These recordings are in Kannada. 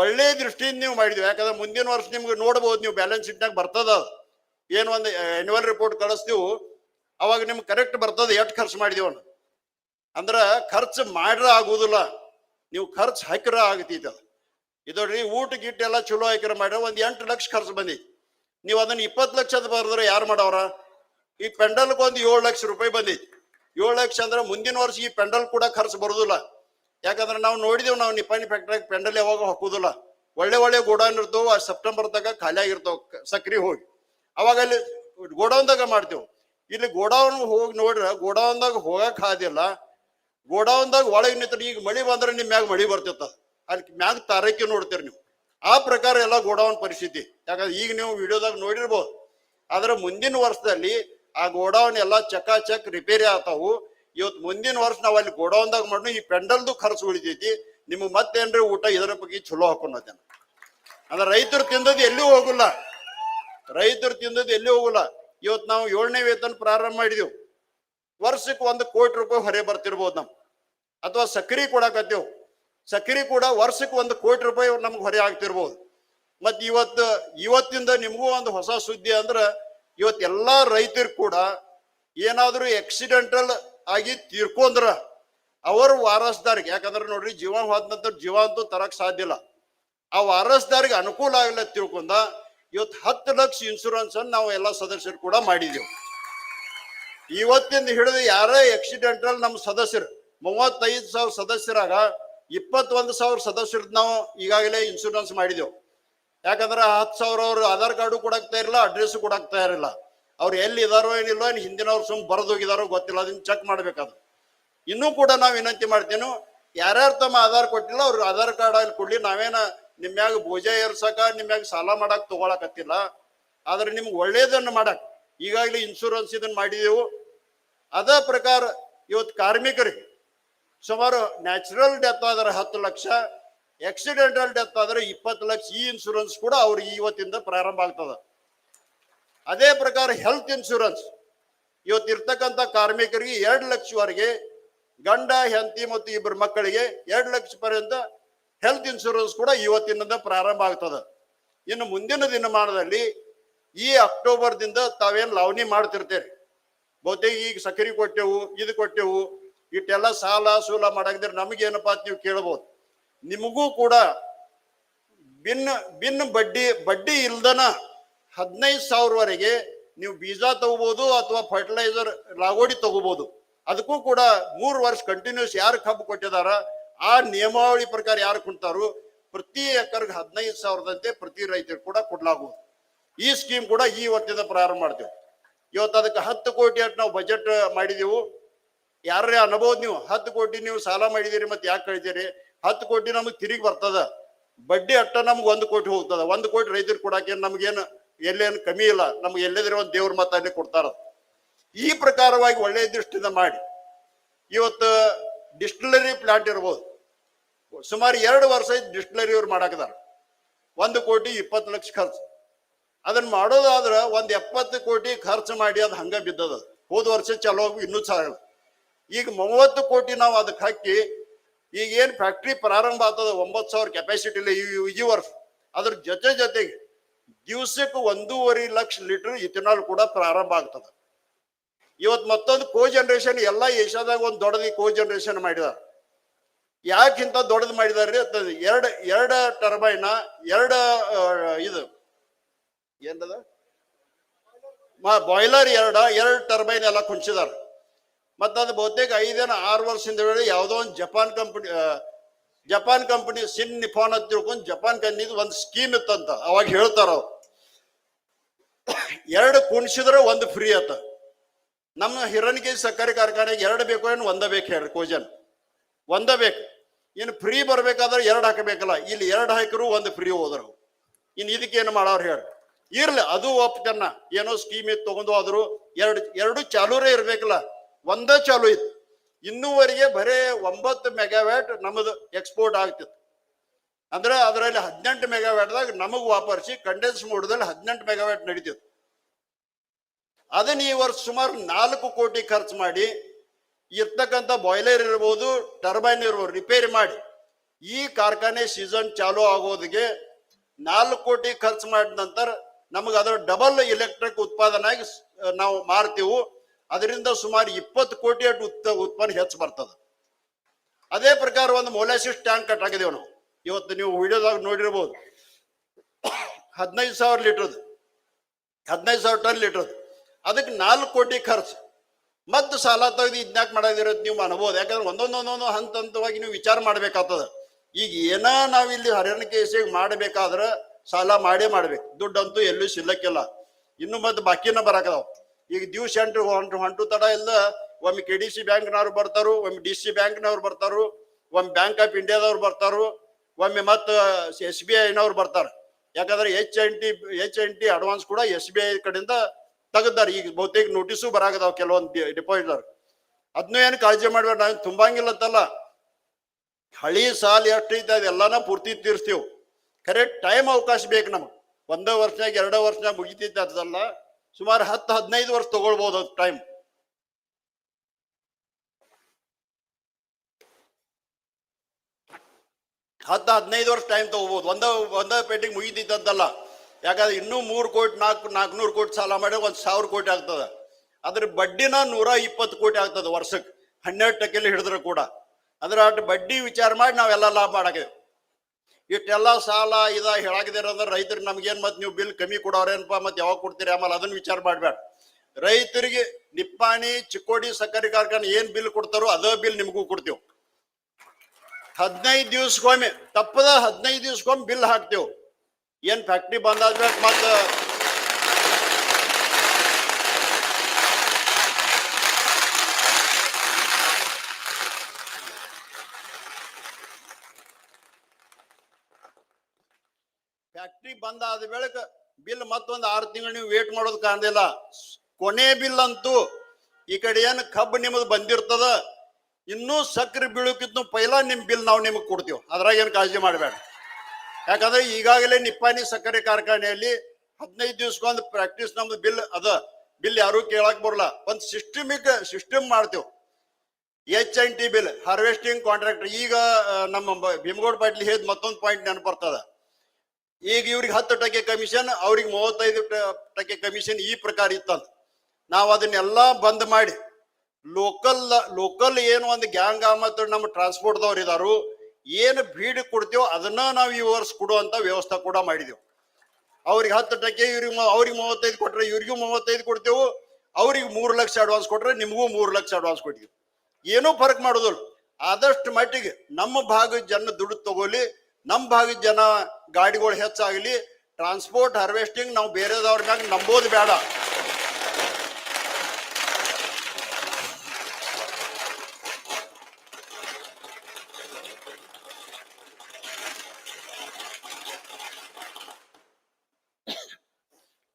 ಒಳ್ಳೆ ದೃಷ್ಟಿಯಿಂದ ನೀವು ಮಾಡಿದ್ವಿ. ಯಾಕಂದ್ರೆ ಮುಂದಿನ ವರ್ಷ ನಿಮ್ಗೆ ನೋಡ್ಬೋದು, ನೀವು ಬ್ಯಾಲೆನ್ಸ್ ಶೀಟ್ನಾಗ ಬರ್ತದ. ಏನು ಒಂದು ಆನ್ಯುವಲ್ ರಿಪೋರ್ಟ್ ಕಳಿಸ್ತೀವಿ. ಅವಾಗ ನಿಮ್ಗೆ ಕರೆಕ್ಟ್ ಬರ್ತದೆ, ಎಷ್ಟು ಖರ್ಚು ಮಾಡಿದೀವಿ ಅನ್ನೋದು. ಅಂದ್ರೆ ಖರ್ಚು ಮಾಡ್ರ ಆಗುದಿಲ್ಲ. ನೀವು ಖರ್ಚು ಹಾಕಿರ ಆಗತೈತಿ ಅದು. ಇದೊಡ್ರಿ ಊಟ ಗಿಟ್ಟ ಎಲ್ಲ ಚಲೋ ಹಾಕಿರ ಮಾಡ್ರ ಒಂದು ಎಂಟು ಲಕ್ಷ ಖರ್ಚು ಬಂದೈತಿ. ನೀವು ಅದನ್ನ ಇಪ್ಪತ್ತು ಲಕ್ಷದ ಬರೆದ್ರೆ ಯಾರು ಮಾಡವ್ರ? ಈ ಪೆಂಡಲ್ಗೆ ಒಂದು ಏಳು ಲಕ್ಷ ರೂಪಾಯಿ ಬಂದೈತಿ. ಏಳು ಲಕ್ಷ ಅಂದ್ರೆ ಮುಂದಿನ ವರ್ಷ ಈ ಪೆಂಡಲ್ ಕೂಡ ಖರ್ಚು ಬರುದಿಲ್ಲ. ಯಾಕಂದ್ರೆ ನಾವು ನೋಡಿದೇವು, ನಾವು ನಿಪಾಣಿ ಫ್ಯಾಕ್ಟ್ರಿ ಪೆಂಡಲ್ ಯಾವಾಗ ಹಾಕುದಿಲ್ಲ ಒಳ್ಳೆ ಒಳ್ಳೆ ಗೋಡೌನ್ ಇರ್ತಾವ, ಆ ಸೆಪ್ಟೆಂಬರ್ ತಗ ಖಾಲಿ ಆಗಿರ್ತಾವ, ಕ- ಸಕ್ರಿ ಹೋಗಿ. ಅವಾಗ ಅಲ್ಲಿ ಗೋಡೌನ್ದಾಗ ಮಾಡ್ತೇವೆ. ಇಲ್ಲಿ ಗೋಡೌನ್ ಹೋಗಿ ನೋಡ್ರ, ಗೋಡೌನ್ದಾಗ ಹೋಗಕ್ ಆದಿಲ್ಲ. ಗೋಡೌನ್ದಾಗ ಒಳಗೆ ನಿಂತ್ರೆ ಈಗ ಮಳಿ ಬಂದ್ರೆ ನಿಮ್ಮ ಮ್ಯಾಗ ಮಳಿ ಬರ್ತಿತ್ತ. ಅಲ್ಲಿ ಮ್ಯಾಗ ತಾರಕ್ಕೆ ನೋಡ್ತೀರಿ ನೀವು. ಆ ಪ್ರಕಾರ ಎಲ್ಲ ಗೋಡೌನ್ ಪರಿಸ್ಥಿತಿ. ಯಾಕಂದ್ರೆ ಈಗ ನೀವು ವಿಡಿಯೋದಾಗ ನೋಡಿರ್ಬೋದು. ಆದ್ರೆ ಮುಂದಿನ ವರ್ಷದಲ್ಲಿ ಆ ಗೋಡೌನ್ ಎಲ್ಲ ಚಕ ಚಕ್ ರಿಪೇರಿ ಆಗ್ತಾವು. ಇವತ್ತು ಮುಂದಿನ ವರ್ಷ ನಾವು ಅಲ್ಲಿ ಗೋಡೌನ್ದಾಗ ಮಾಡ್ನು ಈ ಪೆಂಡಲ್ದು ಖರ್ಚು ಉಳಿತೈತಿ. ನಿಮ್ಗೆ ಮತ್ತೇನ್ರಿ ಊಟ ಇದರ ಬಗ್ಗೆ ಚಲೋ ಹಾಕೊಂಡೇನ ಅಂದ್ರೆ ರೈತರು ತಿಂದದ್ದು ಎಲ್ಲೂ ಹೋಗಲ್ಲ. ರೈತರು ತಿಂದದ್ದು ಎಲ್ಲಿ ಹೋಗಲ್ಲ. ಇವತ್ತು ನಾವು ಏಳನೇ ವೇತನ ಪ್ರಾರಂಭ ಮಾಡಿದೆವು. ವರ್ಷಕ್ಕೆ ಒಂದು ಕೋಟಿ ರೂಪಾಯಿ ಹೊರೆ ಬರ್ತಿರ್ಬೋದು ನಮ್ ಅಥವಾ ಸಕ್ರಿ ಕೊಡಾಕತ್ತೇವು ಸಕ್ರಿ ಕೂಡ ವರ್ಷಕ್ಕೆ ಒಂದು ಕೋಟಿ ರೂಪಾಯಿ ನಮ್ಗೆ ಹೊರೆ ಆಗ್ತಿರ್ಬೋದು. ಮತ್ ಇವತ್ತು, ಇವತ್ತಿಂದ ನಿಮಗೂ ಒಂದು ಹೊಸ ಸುದ್ದಿ ಅಂದ್ರೆ ಇವತ್ತು ಎಲ್ಲಾ ರೈತರು ಕೂಡ ಏನಾದರೂ ಆಕ್ಸಿಡೆಂಟಲ್ ಆಗಿ ತೀರ್ಕೊಂಡ್ರ ಅವರು ವಾರಸ್ದಾರಿಗೆ, ಯಾಕಂದ್ರೆ ನೋಡ್ರಿ ಜೀವ ಹೋದ ನಂತರ ಜೀವ ಅಂತೂ ತರಕ್ ಸಾಧ್ಯ ಇಲ್ಲ. ಆ ವಾರಸ್ದಾರಿಗೆ ಅನುಕೂಲ ಆಗಿಲ್ಲ ತಿಳ್ಕೊಂಡ ಇವತ್ತು ಹತ್ತು ಲಕ್ಷ ಇನ್ಶೂರೆನ್ಸ್ ಅನ್ನು ನಾವು ಎಲ್ಲ ಸದಸ್ಯರು ಕೂಡ ಮಾಡಿದೆವು. ಇವತ್ತಿಂದ ಹಿಡಿದು ಯಾರೇ ಆಕ್ಸಿಡೆಂಟಲ್ ನಮ್ಮ ಸದಸ್ಯರು, ಮೂವತ್ತೈದು ಸಾವಿರ ಸದಸ್ಯರಾಗ ಇಪ್ಪತ್ತೊಂದು ಸಾವಿರ ಸದಸ್ಯರದ್ದು ನಾವು ಈಗಾಗಲೇ ಇನ್ಶೂರೆನ್ಸ್ ಮಾಡಿದೆವು. ಯಾಕಂದ್ರೆ ಹತ್ತು ಸಾವಿರ ಅವರು ಆಧಾರ್ ಕಾರ್ಡು ಕೊಡಕ್ತಾ ಇರಲಿಲ್ಲ ಅಡ್ರೆಸ್ ಕೊಡಕ್ತಾ ಇರಲಿಲ್ಲ ಅವ್ರು ಎಲ್ಲಿ ಇದಾರೋ ಏನಿಲ್ಲ ಏನು ಹಿಂದಿನವ್ರು ಸುಮ್ ಬರೆದೋಗಿದಾರೋ ಗೊತ್ತಿಲ್ಲ, ಅದನ್ನ ಚೆಕ್ ಮಾಡ್ಬೇಕಾದ್ರು ಇನ್ನೂ ಕೂಡ ನಾವು ವಿನಂತಿ ಮಾಡ್ತೇನೆ, ಯಾರ್ಯಾರು ತಮ್ಮ ಆಧಾರ್ ಕೊಟ್ಟಿಲ್ಲ, ಅವ್ರ ಆಧಾರ್ ಕಾರ್ಡ್ ಅಲ್ಲಿ ಕೊಡ್ಲಿ, ನಾವೇನ ನಿಮ್ಯಾಗ ಭೋಜ ಏರ್ಸಕ ನಿಮ್ಯಾಗ ಸಾಲ ಮಾಡಕ್ ತಗೊಳಕತ್ತಿಲ್ಲ. ಆದ್ರೆ ನಿಮ್ಗೆ ಒಳ್ಳೇದನ್ನು ಮಾಡಕ್ ಈಗಾಗಲೇ ಇನ್ಶೂರೆನ್ಸ್ ಇದನ್ನ ಮಾಡಿದೆವು. ಅದ ಪ್ರಕಾರ ಇವತ್ತು ಕಾರ್ಮಿಕರಿಗೆ ಸುಮಾರು ನ್ಯಾಚುರಲ್ ಡೆತ್ ಆದ್ರೆ ಹತ್ತು ಲಕ್ಷ ಆಕ್ಸಿಡೆಂಟಲ್ ಡೆತ್ ಆದ್ರೆ ಇಪ್ಪತ್ತು ಲಕ್ಷ ಈ ಇನ್ಶೂರೆನ್ಸ್ ಕೂಡ ಅವ್ರಿಗೆ ಇವತ್ತಿಂದ ಪ್ರಾರಂಭ ಆಗ್ತದ. ಅದೇ ಪ್ರಕಾರ ಹೆಲ್ತ್ ಇನ್ಶೂರೆನ್ಸ್ ಇವತ್ತು ಇರ್ತಕ್ಕಂಥ ಕಾರ್ಮಿಕರಿಗೆ ಎರಡು ಲಕ್ಷವರೆಗೆ ಗಂಡ, ಹೆಂಡತಿ ಮತ್ತು ಇಬ್ಬರು ಮಕ್ಕಳಿಗೆ ಎರಡು ಲಕ್ಷ ಪರ್ಯಂತ ಹೆಲ್ತ್ ಇನ್ಶೂರೆನ್ಸ್ ಕೂಡ ಇವತ್ತಿನಿಂದ ಪ್ರಾರಂಭ ಆಗ್ತದೆ. ಇನ್ನು ಮುಂದಿನ ದಿನಮಾನದಲ್ಲಿ ಈ ಅಕ್ಟೋಬರ್ದಿಂದ ತಾವೇನು ಲಾವಣಿ ಮಾಡ್ತಿರ್ತೀರಿ. ಬಹುತೇಕ ಈಗ ಸಕ್ಕರೆ ಕೊಟ್ಟೆವು, ಇದು ಕೊಟ್ಟೆವು, ಇಟ್ಟೆಲ್ಲ ಸಾಲ ಸೂಲ ಮಾಡಾಕಿದ್ರೆ ನಮಗೇನಪ್ಪ ಅಂತ ನೀವು ಕೇಳ್ಬೋದು. ನಿಮಗೂ ಕೂಡ ಭಿನ್ನ ಭಿನ್ನ ಬಡ್ಡಿ ಬಡ್ಡಿ ಇಲ್ದನ ಹದಿನೈದು ಸಾವಿರವರೆಗೆ ನೀವು ಬೀಜ ತಗೋಬಹುದು ಅಥವಾ ಫರ್ಟಿಲೈಸರ್ ಲಾಗೋಡಿ ತಗೋಬಹುದು ಅದಕ್ಕೂ ಕೂಡ ಮೂರು ವರ್ಷ ಕಂಟಿನ್ಯೂಸ್ ಯಾರು ಕಬ್ಬು ಕೊಟ್ಟಿದಾರ ಆ ನಿಯಮಾವಳಿ ಪ್ರಕಾರ ಯಾರು ಕುಂತಾರೋ ಪ್ರತಿ ಎಕರ್ಗೆ ಹದಿನೈದು ಸಾವಿರದಂತೆ ಪ್ರತಿ ರೈತರು ಕೂಡ ಕೊಡಲಾಗುವುದು. ಈ ಸ್ಕೀಮ್ ಕೂಡ ಈ ವರ್ಷದಿಂದ ಪ್ರಾರಂಭ ಮಾಡ್ತೇವೆ. ಇವತ್ತು ಅದಕ್ಕೆ ಹತ್ತು ಕೋಟಿ ಅಷ್ಟು ನಾವು ಬಜೆಟ್ ಮಾಡಿದೆವು. ಯಾರೇ ಅನ್ಬೋದು ನೀವು? ಹತ್ತು ಕೋಟಿ ನೀವು ಸಾಲ ಮಾಡಿದಿರಿ ಮತ್ತೆ ಯಾಕೆ ಕಳಿದಿರಿ ಹತ್ತು ಕೋಟಿ ನಮಗೆ ತಿರುಗಿ ಬರ್ತದ. ಬಡ್ಡಿ ಅಟ್ಟ ನಮ್ಗೆ ಒಂದು ಕೋಟಿ ಹೋಗ್ತದ. ಒಂದು ಕೋಟಿ ರೈತರು ಕೊಡಕ್ಕೆ ನಮ್ಗೇನು ಎಲ್ಲೇನು ಕಮ್ಮಿ ಇಲ್ಲ. ನಮ್ಗೆ ಎಲ್ಲದಿರೋ ಒಂದು ದೇವ್ರ ಮತ ಅಲ್ಲಿ ಕೊಡ್ತಾರ ಈ ಪ್ರಕಾರವಾಗಿ ಒಳ್ಳೆಯ ದೃಷ್ಟಿಯಿಂದ ಮಾಡಿ. ಇವತ್ತು ಡಿಸ್ಟಿಲರಿ ಪ್ಲಾಂಟ್ ಇರ್ಬೋದು. ಸುಮಾರು ಎರಡು ವರ್ಷ ಡಿಸ್ಟಿಲರಿ ಅವ್ರು ಮಾಡಾಕದಾರ ಒಂದು ಕೋಟಿ ಇಪ್ಪತ್ತು ಲಕ್ಷ ಖರ್ಚು. ಅದನ್ನ ಮಾಡೋದಾದ್ರೆ ಒಂದು ಎಪ್ಪತ್ತು ಕೋಟಿ ಖರ್ಚು ಮಾಡಿ ಅದು ಹಂಗ ಬಿದ್ದದ ಹೋದ ವರ್ಷ ಚಲೋ ಇನ್ನೂ ಚಲ ಈಗ ಮೂವತ್ತು ಕೋಟಿ ನಾವು ಅದಕ್ಕೆ ಹಾಕಿ ಈಗ ಏನು ಫ್ಯಾಕ್ಟ್ರಿ ಪ್ರಾರಂಭ ಆಗ್ತದ ಒಂಬತ್ತು ಸಾವಿರ ಕೆಪಾಸಿಟಿ ಈ ಈ ವರ್ಷ. ಅದ್ರ ಜೊತೆ ಜೊತೆಗೆ ದಿವಸಕ್ಕೆ ಒಂದೂವರೆ ಲಕ್ಷ ಲೀಟರ್ ಇಥೆನಾಲ್ ಕೂಡ ಪ್ರಾರಂಭ ಆಗ್ತದೆ. ಇವತ್ತು ಮತ್ತೊಂದು ಕೋ ಜನರೇಷನ್ ಎಲ್ಲ ಏಷ್ಯಾದಾಗ ಒಂದು ದೊಡ್ಡದು ಕೋ ಜನರೇಷನ್ ಮಾಡಿದಾರ. ಯಾಕಿಂತ ದೊಡ್ಡದು ಮಾಡಿದಾರೆ ಅಂತಂದ್ರೆ ಎರಡು ಎರಡು ಟರ್ಬೈನ, ಎರಡು ಇದು ಏನದ ಬಾಯ್ಲರ್ ಎರಡ, ಎರಡು ಟರ್ಬೈನ್ ಎಲ್ಲ ಕುಂಚಿದಾರ. ಮತ್ತ ಅದು ಬಹುತೇಕ ಐದೇನ ಆರು ವರ್ಷದಿಂದ ಯಾವುದೋ ಒಂದು Japan company Japan company Shin Nippon ಅಂತ ತಿಳ್ಕೊಂಡು ಜಪಾನ್ ಕಂಪನಿದು ಒಂದು ಸ್ಕೀಮ್ ಇತ್ತಂತ ಅವಾಗ ಹೇಳ್ತಾರ ಎರಡು ಕುಣಿಸಿದ್ರೆ ಒಂದು ಫ್ರೀ ಅಂತ. ನಮ್ಮ ಹಿರಣಿಗೆ ಸಕ್ಕರೆ ಕಾರ್ಖಾನೆಗೆ ಎರಡು ಬೇಕು ಏನು? ಒಂದ ಬೇಕು ಹೇಳ್ರಿ ಕೋಜನ್. ಒಂದ ಬೇಕು. ಇನ್ನು ಫ್ರೀ ಬರ್ಬೇಕಾದ್ರೆ ಎರಡು ಹಾಕಬೇಕಲ್ಲ. ಇಲ್ಲಿ ಎರಡು ಹಾಕಿರು ಒಂದು ಫ್ರೀ ಹೋದ್ರು. ಇನ್ನು ಇದಕ್ಕೇನು ಮಾಡೋರು ಹೇಳಿ ಇರ್ಲಿ, ಅದು ಒಪ್ತನ್ನ ಏನೋ ಸ್ಕೀಮ್ ಇತ್ತು ತಗೊಂಡು ಆದ್ರು ಎರಡು ಎರಡು ಚಾಲೂರೇ ಇರ್ಬೇಕಲ್ಲ. ಒಂದೇ ಚಾಲು ಇತ್ತು. ಇನ್ನೂವರೆಗೆ ಬರೇ ಒಂಬತ್ತು ಮೆಗಾವ್ಯಾಟ್ ನಮ್ಮದು ಎಕ್ಸ್ಪೋರ್ಟ್ ಆಗ್ತಿತ್ತು. ಅಂದ್ರೆ ಅದರಲ್ಲಿ ಹದಿನೆಂಟು ಮೆಗಾವ್ಯಾಟ್ದಾಗ ನಮಗೆ ವಾಪರಿಸಿ ಕಂಡೆನ್ಸ್ ಮೋಡದಲ್ಲಿ ಹದಿನೆಂಟು ಮೆಗಾವ್ಯಾಟ್ ನಡೀತಿತ್ತು. ಅದನ್ನ ಈ ವರ್ಷ ಸುಮಾರು ನಾಲ್ಕು ಕೋಟಿ ಖರ್ಚು ಮಾಡಿ ಇರ್ತಕ್ಕಂಥ ಬಾಯ್ಲರ್ ಇರ್ಬೋದು ಟರ್ಬೈನ್ ಇರ್ಬೋದು ರಿಪೇರಿ ಮಾಡಿ ಈ ಕಾರ್ಖಾನೆ ಸೀಸನ್ ಚಾಲೂ ಆಗೋದಿಗೆ ನಾಲ್ಕು ಕೋಟಿ ಖರ್ಚು ಮಾಡಿದ ನಂತರ ನಮಗೆ ಅದರ ಡಬಲ್ ಎಲೆಕ್ಟ್ರಿಕ್ ಉತ್ಪಾದನೆಯಾಗಿ ನಾವು ಮಾರ್ತೀವಿ. ಅದರಿಂದ ಸುಮಾರು ಇಪ್ಪತ್ತು ಕೋಟಿ ಅಷ್ಟು ಉತ್ ಉತ್ಪನ್ನ ಹೆಚ್ಚು ಬರ್ತದೆ. ಅದೇ ಪ್ರಕಾರ ಒಂದು ಮೊಲಾಸಿಸ್ ಟ್ಯಾಂಕ್ ಕಟ್ಟಾಕಿದೇವು ನಾವು. ಇವತ್ತು ನೀವು ವಿಡಿಯೋದಾಗ ನೋಡಿರ್ಬೋದು. ಹದಿನೈದು ಸಾವಿರ ಲೀಟ್ರದ್ದು. ಹದಿನೈದು ಸಾವಿರ ಟನ್ ಲೀಟ್ರದ್ದು. ಅದಕ್ಕೆ ನಾಲ್ಕು ಕೋಟಿ ಖರ್ಚು. ಮತ್ತು ಸಾಲ ತೆಗೆದು ಇದ್ನಾಕ್ ಮಾಡೋದಿರೋದು ನೀವು ಅನ್ಬೋದು. ಯಾಕಂದ್ರೆ ಒಂದೊಂದೊಂದೊಂದು ಒಂದೊಂದು ಹಂತ ಹಂತವಾಗಿ ನೀವು ವಿಚಾರ ಮಾಡ್ಬೇಕಾಗ್ತದ. ಈಗ ಏನ ಇಲ್ಲಿ ಹರಿಯಾಣ ಕೇಸಿಗೆ ಮಾಡಬೇಕಾದ್ರೆ ಸಾಲ ಮಾಡೇ ಮಾಡ್ಬೇಕು. ದುಡ್ಡಂತೂ ಎಲ್ಲೂ ಸಿಲ್ಲಕ್ಕಿಲ್ಲ ಇನ್ನು ಮತ್ತೆ ಬಾಕಿನ ಬರಾಕದಾವ ಈಗ ದಿವ್ಸ ಎಂಟು ಹೊಂಟು ಹೊಂಟು ತಡ ಇಲ್ಲ. ಒಮ್ಮೆ ಕೆ ಡಿ ಸಿ ಬ್ಯಾಂಕ್ನವ್ರು ಬರ್ತಾರು, ಒಮ್ಮೆ ಡಿ ಸಿ ಬ್ಯಾಂಕ್ನವ್ರು ಬರ್ತಾರು, ಒಮ್ಮೆ ಬ್ಯಾಂಕ್ ಆಫ್ ಇಂಡಿಯಾದವ್ರು ಬರ್ತಾರು, ಒಮ್ಮೆ ಮತ್ತು ಎಸ್ ಬಿ ಐನವ್ರು ಬರ್ತಾರೆ. ಯಾಕಂದ್ರೆ H N T H N T advance ಕೂಡ ಎಸ್ ಬಿ ಐ ಕಡೆಯಿಂದ ತೆಗೆದಾರೆ ಈಗ ಬಹುತೇಕ ನೋಟಿಸು ಬರಾಕದಾವ ಕೆಲವೊಂದು ಡಿಪಾಸಿಟರ್ ಅದನ್ನೂ ಏನು ಕಾಳಜಿ ಮಾಡ್ಬೇಡ ನಾನು ತುಂಬಂಗಿಲ್ಲ ಅಂತಲ್ಲ. ಹಳಿ ಸಾಲ ಎಷ್ಟೈತೆ ಅದೆಲ್ಲನ ಪೂರ್ತಿ ತೀರಿಸ್ತೀವಿ. ಕರೆಕ್ಟ್ ಟೈಮ್ ಅವಕಾಶ ಬೇಕು ನಮಗೆ. ಒಂದೇ ವರ್ಷನಾಗ ಎರಡೋ ವರ್ಷನಾಗ ಮುಗಿತೈತೆ ಅದಲ್ಲ. ಸುಮಾರು ಹತ್ತು, ಹದಿನೈದು ವರ್ಷ ತಗೊಳ್ಬಹುದು ಅದು ಟೈಮ್ ಹತ್ತು, ಹದಿನೈದು ವರ್ಷ ಟೈಮ್ ತಗೋಬಹುದು ಒಂದ, ಒಂದೇ ಪೇಟಿಂಗ್ ಮುಗಿದಿದ್ದದ್ದಲ್ಲ ಯಾಕಂದ್ರೆ ಇನ್ನೂ ಮೂರು ಕೋಟಿ, ನಾಲ್ಕು, ನಾಲ್ಕುನೂರು ಕೋಟಿ ಸಾಲ ಮಾಡಿದ್ರೆ ಒಂದು ಸಾವಿರ ಕೋಟಿ ಆಗ್ತದ. ಅದ್ರ ಬಡ್ಡಿನ ನೂರ ಇಪ್ಪತ್ತು ಕೋಟಿ ಆಗ್ತದೆ ವರ್ಷಕ್ಕೆ. ಹನ್ನೆರಡು ಟಕ್ಕೆಲಿ ಹಿಡಿದ್ರೆ ಕೂಡ. ಅದ್ರ ಅಷ್ಟು ಬಡ್ಡಿ ವಿಚಾರ ಮಾಡಿ ನಾವೆಲ್ಲ ಲಾಭ ಮಾಡಾಕೇವೆ ಇಷ್ಟೆಲ್ಲ ಸಾಲ ಇದ ರೈತರಿಗೆ ನಮ್ಗೇನ್ ಮತ್ತೆ ನೀವು ಬಿಲ್ ಕಮ್ಮಿ ಕೊಡೋರೇನಪ್ಪ ಮತ್ತೆ ಯಾವಾಗ ಕೊಡ್ತೀರಿ? ಆಮೇಲೆ ಅದನ್ನ ವಿಚಾರ ಮಾಡಬೇಡ. ರೈತರಿಗೆ ನಿಪ್ಪಾಣಿ, ಚಿಕ್ಕೋಡಿ ಸಕ್ಕರೆ ಕಾರ್ಖಾನೆ ಏನು ಬಿಲ್ ಕೊಡ್ತಾರೋ ಅದೇ ಬಿಲ್ ನಿಮಗೂ ಕೊಡ್ತೀವಿ. ಹದಿನೈದು ದಿವ್ಸಕ್ಕೊಮ್ಮೆ ತಪ್ಪದ ಹದಿನೈದು ದಿವ್ಸಕ್ಕೊಮ್ಮೆ ಬಿಲ್ ಹಾಕ್ತೇವೆ. ಏನ್ ಫ್ಯಾಕ್ಟ್ರಿ ಬಂದಾದ್ಮೇಲೆ ಮತ್ತ ಫ್ಯಾಕ್ಟ್ರಿ ಬಂದಾದ ಆದ ಬೆಳಕ ಬಿಲ್ ಮತ್ತೊಂದು ಆರು ತಿಂಗಳು ನೀವು ವೇಟ್ ಮಾಡೋದು ಕಾಣದಿಲ್ಲ ಕೊನೆ ಬಿಲ್ ಅಂತೂ ಈ ಕಡೆ ಏನು ಕಬ್ಬು ನಿಮ್ಮದು ಬಂದಿರ್ತದ, ಇನ್ನೂ ಸಕ್ಕರೆ ಬೀಳೋಕ್ಕಿಂತ ಪೈಲ ನಿಮ್ ಬಿಲ್ ನಾವು ನಿಮಗೆ ಕೊಡ್ತೀವಿ. ಅದ್ರಾಗ ಏನು ಕಾಳಜಿ ಮಾಡಬೇಡ. ಯಾಕಂದ್ರೆ ಈಗಾಗಲೇ ನಿಪ್ಪಾನಿ ಸಕ್ಕರೆ ಕಾರ್ಖಾನೆಯಲ್ಲಿ ಹದಿನೈದು ದಿವ್ಸಕ್ಕೊಂದು ಪ್ರಾಕ್ಟೀಸ್ ನಮ್ದು ಬಿಲ್ ಅದ. ಬಿಲ್ ಯಾರು ಕೇಳಕ್ ಬರಲ್ಲ. ಒಂದು ಸಿಸ್ಟಮಿಕ್ ಸಿಸ್ಟಮ್ ಮಾಡ್ತೇವೆ. H N T bill harvesting contractor ಈಗ ನಮ್ಮ ಭೀಮಗೌಡ ಪಾಟೀಲ್ ಹೇಳಿದ ಮತ್ತೊಂದು ಪಾಯಿಂಟ್ ನೆನಪು ಬರ್ತದ. ಈಗ ಇವ್ರಿಗೆ ಹತ್ತು ಟಕ್ಕೆ ಕಮಿಷನ್ ಅವ್ರಿಗೆ ಮೂವತ್ತೈದು ಟಕೆ ಟಕ್ಕೆ ಕಮಿಷನ್ ಈ ಪ್ರಕಾರ ಇತ್ತಂತ. ನಾವು ಅದನ್ನೆಲ್ಲ ಬಂದ್ ಮಾಡಿ ಲೋಕಲ್ ಲೋಕಲ್ ಏನು ಒಂದು ಗ್ಯಾಂಗ್ ಮತ್ತು ನಮ್ಮ ಟ್ರಾನ್ಸ್ಪೋರ್ಟ್ದವ್ರು ಇದಾರು, ಏನು ಬೀಡ್ ಕೊಡ್ತೀವೋ ಅದನ್ನ ನಾವು ಈ ವರ್ಷ ಕೊಡುವಂತ ವ್ಯವಸ್ಥೆ ಕೂಡ ಮಾಡಿದೆವು. ಅವ್ರಿಗೆ ಹತ್ತು ಟಕ್ಕೆ ಇವ್ರಿಗೆ ಅವ್ರಿಗೆ ಮೂವತ್ತೈದು ಕೊಟ್ರೆ ಇವ್ರಿಗೂ ಮೂವತ್ತೈದು ಕೊಡ್ತೇವು, ಅವ್ರಿಗೆ ಮೂರು ಲಕ್ಷ ಅಡ್ವಾನ್ಸ್ ಕೊಟ್ರೆ ನಿಮಗೂ ಮೂರು ಲಕ್ಷ ಅಡ್ವಾನ್ಸ್ ಕೊಟ್ಟಿದ್ವಿ. ಏನೂ ಫರಕ್ ಮಾಡೋದಿಲ್ಲ. ಆದಷ್ಟು ಮಟ್ಟಿಗೆ ನಮ್ಮ ಭಾಗದ ಜನ ದುಡ್ಡು ತಗೊಲಿ ನಮ್ಮ ಭಾಗದ ಜನ ಗಾಡಿಗಳು ಹೆಚ್ಚಾಗಲಿ ಟ್ರಾನ್ಸ್ಪೋರ್ಟ್ ಹಾರ್ವೆಸ್ಟಿಂಗ್ ನಾವು ಬೇರೆದವ್ರ ಮ್ಯಾಗ ನಂಬೋದು ಬೇಡ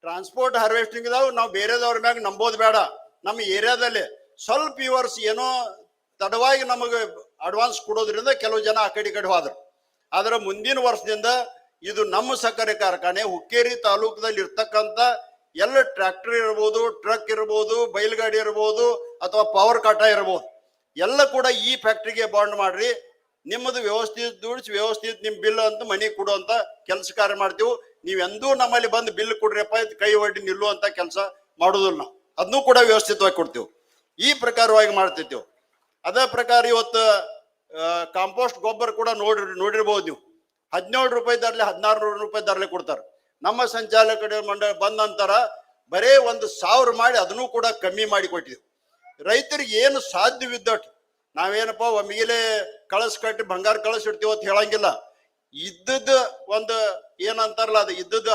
ಟ್ರಾನ್ಸ್ಪೋರ್ಟ್ ಹಾರ್ವೆಸ್ಟಿಂಗ್ ನಾವು ಬೇರೆದವ್ರ ಮ್ಯಾಗ ನಂಬೋದು ಬೇಡ ನಮ್ಮ ಏರಿಯಾದಲ್ಲಿ ಸ್ವಲ್ಪ ಇವರ್ಸ್ ಏನೋ ತಡವಾಗಿ ನಮಗೆ ಅಡ್ವಾನ್ಸ್ ಕೊಡೋದ್ರಿಂದ ಕೆಲವು ಜನ ಆ ಕಡೆ ಕಡೆ ಹೋದ್ರು. ಆದ್ರೆ ಮುಂದಿನ ವರ್ಷದಿಂದ ಇದು ನಮ್ಮ ಸಕ್ಕರೆ ಕಾರ್ಖಾನೆ ಹುಕ್ಕೇರಿ ತಾಲೂಕದಲ್ಲಿ ಇರ್ತಕ್ಕಂಥ ಎಲ್ಲ ಟ್ರ್ಯಾಕ್ಟರ್ ಇರ್ಬೋದು, ಟ್ರಕ್ ಇರ್ಬೋದು ಬೈಲ್ಗಾಡಿ ಇರ್ಬೋದು ಅಥವಾ ಪವರ್ ಕಾಟ ಇರ್ಬೋದು. ಎಲ್ಲ ಕೂಡ ಈ ಫ್ಯಾಕ್ಟ್ರಿಗೆ ಬಾಂಡ್ ಮಾಡ್ರಿ. ನಿಮ್ಮದು ವ್ಯವಸ್ಥಿತ ದುಡಿಸಿ, ವ್ಯವಸ್ಥಿತ ನಿಮ್ಮ ಬಿಲ್ ಅಂತ ಮನೆ ಕೊಡು ಅಂತ ಕೆಲಸ ಕಾರ್ಯ ಮಾಡ್ತೀವಿ. ನೀವೆಂದೂ ನಮ್ಮಲ್ಲಿ ಬಂದು ಬಿಲ್ ಕೊಡ್ರಿಯಪ್ಪ, ಇದು ಕೈ ಒಡ್ಡಿ ನಿಲ್ಲುವಂತ ಕೆಲಸ ಮಾಡೋದಿಲ್ಲ ನಾವು. ಅದನ್ನೂ ಕೂಡ ವ್ಯವಸ್ಥಿತವಾಗಿ ಕೊಡ್ತೀವಿ. ಈ ಪ್ರಕಾರವಾಗಿ ಮಾಡ್ತಿರ್ತೀವಿ. ಅದೇ ಪ್ರಕಾರ ಇವತ್ತು ಕಾಂಪೋಸ್ಟ್ ಗೊಬ್ಬರ ಕೂಡ ನೋಡಿ, ನೋಡಿರ್ಬೋದು ನೀವು. ಹದಿನೇಳು ರೂಪಾಯಿ ದರಲೆ ಹದಿನಾರು ನೂರು ರೂಪಾಯಿ ದರ್ಲೆ ಕೊಡ್ತಾರೆ. ನಮ್ಮ ಸಂಚಾಲಕ ಮಂಡಳಿ ಬಂದ ನಂತರ ಬರೇ ಒಂದು ಸಾವಿರ ಮಾಡಿ ಅದನ್ನು ಕೂಡ ಕಮ್ಮಿ ಮಾಡಿ ಕೊಟ್ಟಿದ್ವಿ. ರೈತರಿಗೆ ಏನು ಸಾಧ್ಯವಿದ್ದಟ್ಟು ನಾವೇನಪ್ಪ ಒಮ್ಮಿಗೆ ಕಳಸ್ ಕಟ್ಟಿ ಬಂಗಾರ ಕಳಸ್ ಅಂತ ಹೇಳಂಗಿಲ್ಲ. ಇದ್ದದ ಒಂದು ಏನಂತಾರಲ್ಲ ಅದು ಇದ್ದದ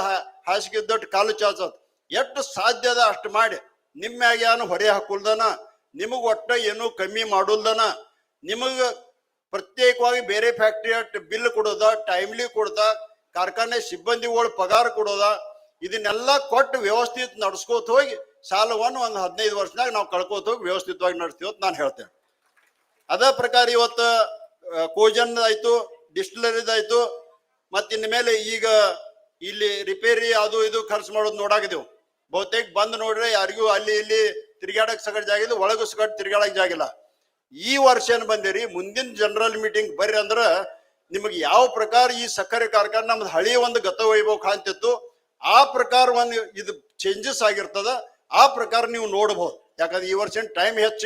ಹಾಸಿಗೆ ಇದ್ದಟ್ಟು ಕಾಲು ಚಾಚೋದು. ಎಷ್ಟು ಸಾಧ್ಯ ಅದ ಅಷ್ಟು ಮಾಡಿ, ನಿಮ್ಮ ಏನು ಹೊರೆ ಹಾಕುಲ್ದನ, ನಿಮಗೆ ಒಟ್ಟ ಏನು ಕಮ್ಮಿ ಮಾಡುಲ್ದನ, ನಿಮಗ ಪ್ರತ್ಯೇಕವಾಗಿ ಬೇರೆ ಫ್ಯಾಕ್ಟ್ರಿ ಬಿಲ್ ಕೊಡೋದ ಟೈಮ್ಲಿ ಕೊಡೋದ, ಕಾರ್ಖಾನೆ ಸಿಬ್ಬಂದಿಗಳು ಪಗಾರ ಕೊಡೋದ, ಇದನ್ನೆಲ್ಲ ಕೊಟ್ಟು ವ್ಯವಸ್ಥಿತ ನಡ್ಸ್ಕೋತ ಹೋಗಿ ಸಾಲವನ್ನು ಒಂದು ಹದಿನೈದು ವರ್ಷದಾಗ ನಾವು ಕಳ್ಕೋತ ಹೋಗಿ ವ್ಯವಸ್ಥಿತವಾಗಿ ನಡೆಸ್ತೀವಿ ಅಂತ ನಾನು ಹೇಳ್ತೇನೆ. ಅದೇ ಪ್ರಕಾರ ಇವತ್ತು ಕೋಜನ್ ಆಯ್ತು ಡಿಸ್ಟಿಲರಿದಾಯ್ತು ಮತ್ತೆ ಇನ್ನು ಮೇಲೆ ಈಗ ಇಲ್ಲಿ ರಿಪೇರಿ ಅದು ಇದು ಖರ್ಚು ಮಾಡೋದು ನೋಡಾಗಿದೆವು. ಬಹುತೇಕ ಬಂದ್ ನೋಡ್ರೆ ಯಾರಿಗೂ ಅಲ್ಲಿ ಇಲ್ಲಿ ತಿರ್ಗಾಡಕ್ ಸಗಟ್ ಜಾಗಿದ್ದು ಒಳಗೂ ಸಗಟ್ ತಿರ್ಗಾಡಕ್ ಜಾಗಿಲ್ಲ ಈ ವರ್ಷ ಏನ್ ಬಂದಿರಿ, ಮುಂದಿನ ಜನರಲ್ ಮೀಟಿಂಗ್ ಬರ್ರಿ ಅಂದ್ರ ನಿಮಗೆ ಯಾವ ಪ್ರಕಾರ ಈ ಸಕ್ಕರೆ ಕಾರ್ಖಾನೆ ನಮ್ದು ಹಳಿ ಒಂದು ಗತ ವೈಭವ ಕಾಣ್ತಿತ್ತು, ಆ ಪ್ರಕಾರ ಒಂದು ಇದು ಚೇಂಜಸ್ ಆಗಿರ್ತದ, ಆ ಪ್ರಕಾರ ನೀವು ನೋಡಬಹುದು ಯಾಕಂದ್ರೆ ಈ ವರ್ಷ ಟೈಮ್ ಹೆಚ್ಚು